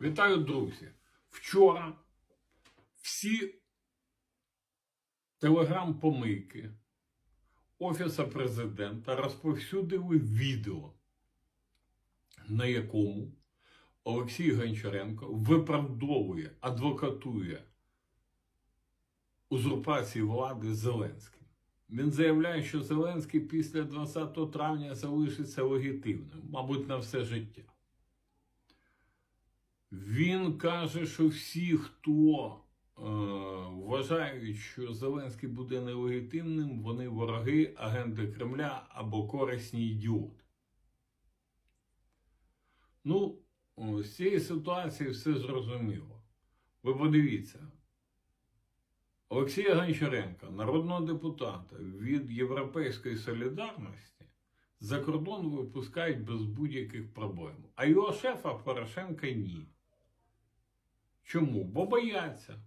Вітаю, друзі! Вчора всі телеграм-помийки Офіса президента розповсюдили відео, на якому Олексій Гончаренко виправдовує, адвокатує узурпації влади Зеленським. Він заявляє, що Зеленський після 20 травня залишиться легітимним, мабуть, на все життя. Він каже, що всі, хто е, вважають, що Зеленський буде нелегітимним, вони вороги, агенти Кремля або корисні ідіоти. Ну, з цієї ситуації все зрозуміло. Ви подивіться. Олексія Гончаренка, народного депутата від Європейської солідарності, за кордон випускають без будь-яких проблем. А його шефа Порошенка ні. Чому? Бо бояться.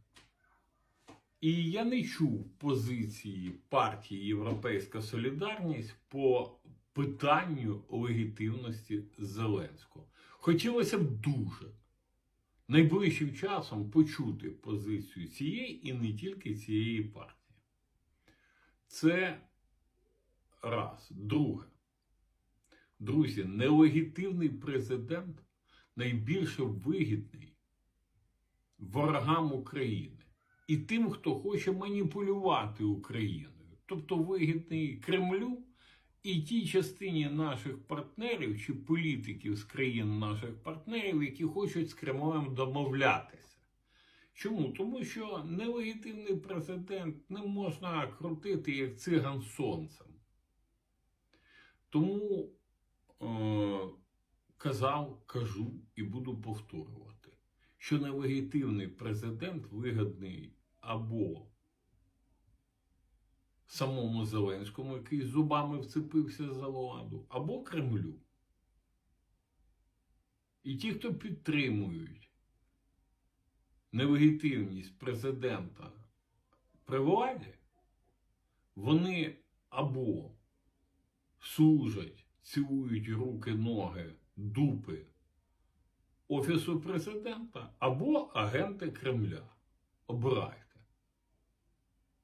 І я не чув позиції партії Європейська Солідарність по питанню легітимності Зеленського. Хотілося б дуже найближчим часом почути позицію цієї і не тільки цієї партії. Це раз. Друге. Друзі, нелегітимний президент найбільше вигідний ворогам України і тим, хто хоче маніпулювати Україною, тобто вигідний Кремлю і тій частині наших партнерів чи політиків з країн наших партнерів, які хочуть з Кремлем домовлятися. Чому? Тому що нелегітимний президент не можна крутити як циган сонцем. Тому казав, кажу і буду повторювати, що нелегітимний президент вигідний або самому Зеленському, який зубами вцепився за владу, або Кремлю. І ті, хто підтримують нелегітимність президента при владі, вони або служать, цілують руки, ноги, дупи Офісу президента, або агенти Кремля. Обирайте.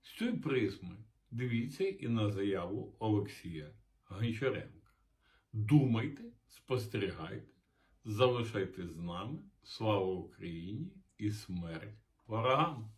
З цієї призми дивіться і на заяву Олексія Гончаренка. Думайте, спостерігайте, залишайтесь з нами. Слава Україні і смерть ворогам!